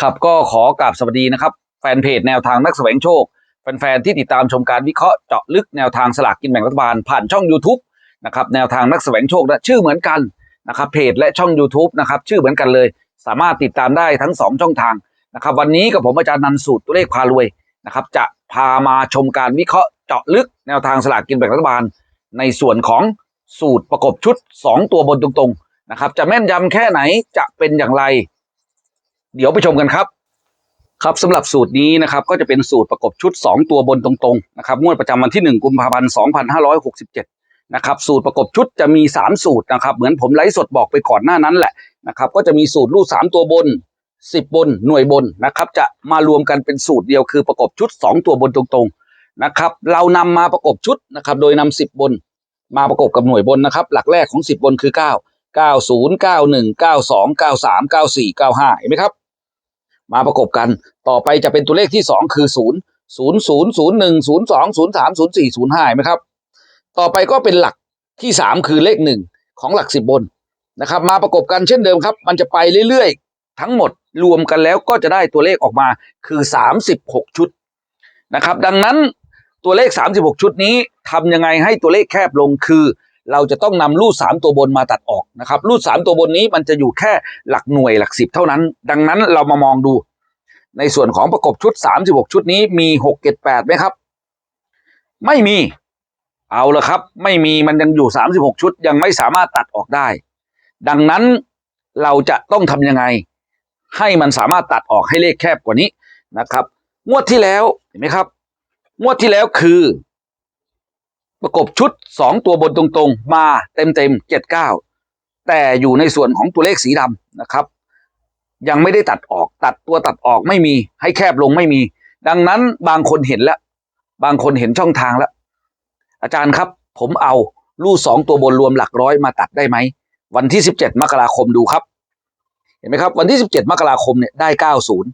ครับก็ขอกราบสวัสดีนะครับ แฟนเพจแนวทางนักแสวงโชค แฟนๆ ที่ติดตามชมการวิเคราะห์เจาะลึกแนวทางสลากกินแบ่งรัฐบาลผ่านช่อง YouTube นะครับแนวทางนักแสวงโชคนะชื่อเหมือนกันนะครับเพจและช่อง YouTube นะครับชื่อเหมือนกันเลย สามารถติดตามได้ทั้ง 2 ช่องทางนะครับวันนี้กับผมอาจารย์นันสูตรตัวเลขพารวยนะครับจะพามาชมการวิเคราะห์เจาะลึกแนวทางสลากกินแบ่งรัฐบาล ในส่วนของสูตรประกบชุด 2 ตัวบนตรงๆนะครับจะแม่นยำแค่ไหนจะเป็นอย่างไร เดี๋ยวไปชมกันครับครับสำหรับสูตรนี้นะครับก็จะเป็นสูตรประกบชุด 2 ตัวบนตรงๆนะครับงวดประจำวันที่ 1 กุมภาพันธ์ 2567 นะครับสูตรประกบชุดจะมี 3 สูตรนะครับเหมือนผมไลฟ์สดบอกไปก่อนหน้านั้นแหละนะครับก็จะมีสูตรรูด3ตัวบน 10 บนหน่วยบนนะครับจะมารวมกันเป็นสูตรเดียวคือประกบชุด 2 ตัวบนตรงๆนะครับเรานำมาประกบชุดนะครับโดยนำ10 บน มาประกบกับหน่วยบนนะครับหลักแรกของ 10 บนคือ 9 90 91 92 93 94 95 เห็นไหมครับ มาประกบกัน ต่อไปจะเป็นตัวเลขที่ 2 คือ0 0 0 0 1 0 2 0 3 0 4 0 5เห็นไหมครับ ต่อไปก็เป็นหลักที่ 3 คือเลข 1 ของหลัก 10 บนนะครับ มาประกบกันเช่นเดิมครับ มันจะไปเรื่อยๆ ทั้งหมดรวมกันแล้วก็จะได้ตัวเลขออกมาคือ 36 ชุดนะครับ ดังนั้นตัวเลข 36 ชุดนี้ทำยังไงให้ตัวเลขแคบลงคือ เราจะต้องนำรูด3ตัวบนมาตัดออกนะครับรูด3ตัวบนนี้มันจะอยู่แค่หลักหน่วยหลัก10 เท่านั้น ดังนั้นเรามามองดู ในส่วนของประกบชุด 36 ชุดนี้มี 6 7 8ไหมครับ ไม่มี เอาละครับ ไม่มีมันยังอยู่ 36 ชุด ยังไม่สามารถตัดออกได้ ดังนั้นเราจะต้องทำยังไง ให้มันสามารถตัดออกให้เลขแคบกว่านี้นะครับ งวดที่แล้วเห็นไหมครับ งวดที่แล้วคือ ประกบชุด 2 ตัวบนตรงๆ มาเต็มเต็มเจ็ดเก้าแต่อยู่ในส่วนของตัวเลขสีดำนะครับ ยังไม่ได้ตัดออกตัดตัวตัดออกไม่มีให้แคบลงไม่มี ดังนั้นบางคนเห็นแล้ว บางคนเห็นช่องทางแล้ว อาจารย์ครับ ผมเอาลูกสองตัวบนรวมหลักร้อยมาตัดได้ไหม วันที่สิบเจ็ดมกราคมดูครับ เห็นไหมครับ วันที่สิบเจ็ดมกราคมเนี่ยได้เก้าศูนย์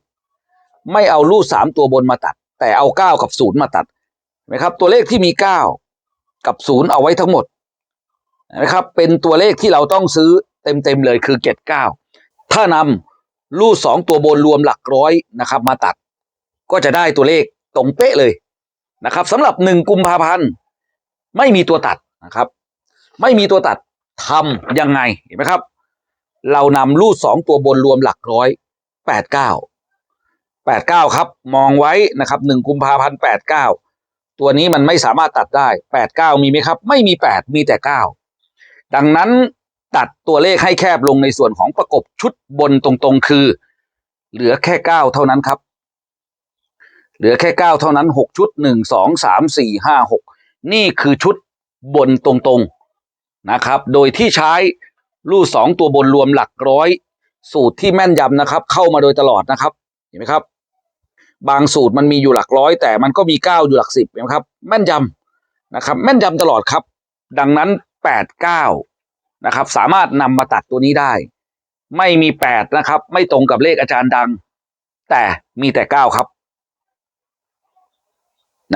ไม่เอาลูกสามตัวบนมาตัด แต่เอาเก้ากับศูนย์มาตัดเห็นไหมครับ ตัวเลขที่มีเกับศูนย์เอาไว้ทั้งหมดนะครับ เป็นตัวเลขที่เราต้องซื้อเต็มๆเลยคือเจ็ดเก้าถ้านำลูกสองตัวบนรวมหลักร้อยนะครับ มาตัด ก็จะได้ตัวเลขตรงเป๊ะเลยนะครับสำหรับหนึ่งกุมภาพันธ์ไม่มีตัวตัดนะครับ ไม่มีตัวตัดทำยังไงเห็นไหมครับ เรานำลูดสองตัวบนรวมหลักร้อยแปดเก้าแปดเก้าครับ มองไว้นะครับหนึ่งกุมภาพันธ์แปดเก้า ตัวนี้มันไม่สามารถตัดได้แปดเก้ามีไหมครับ ไม่มีแปดมีแต่เก้าดังนั้นตัดตัวเลขให้แคบลงในส่วนของประกบชุดบนตรงๆ คือ เหลือแค่เก้าเท่านั้นครับ เหลือแค่เก้าเท่านั้นหกชุดหนึ่งสองสามสี่ห้าหกนี่คือชุดบนตรงๆนะครับ โดยที่ใช้ลูกสองตัวบนรวมหลักร้อย สูตรที่แม่นยำนะครับ เข้ามาโดยตลอดนะครับ เห็นไหมครับ บางสูตรมันมีอยู่หลักร้อย แต่มันก็มีเก้าอยู่หลักสิบนไหมครับ แม่นยำนะครับ แม่นยำตลอดครับ ดังนั้นแปดเก้านะครับ สามารถนำมาตัดตัวนี้ได้ ไม่มีแปดนะครับ ไม่ตรงกับเลขอาจารย์ดัง แต่มีแต่เก้าครับ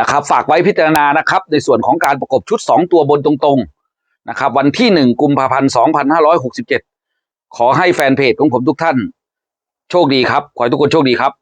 นะครับ ฝากไว้พิจารณานะครับ ในส่วนของการประกบชุด 2 ตัวบนตรงๆนะครับ วันที่ 1 กุมภาพันธ์ 2567 ขอให้แฟนเพจของผมทุกท่าน โชคดีครับ ขอให้ทุกคนโชคดีครับ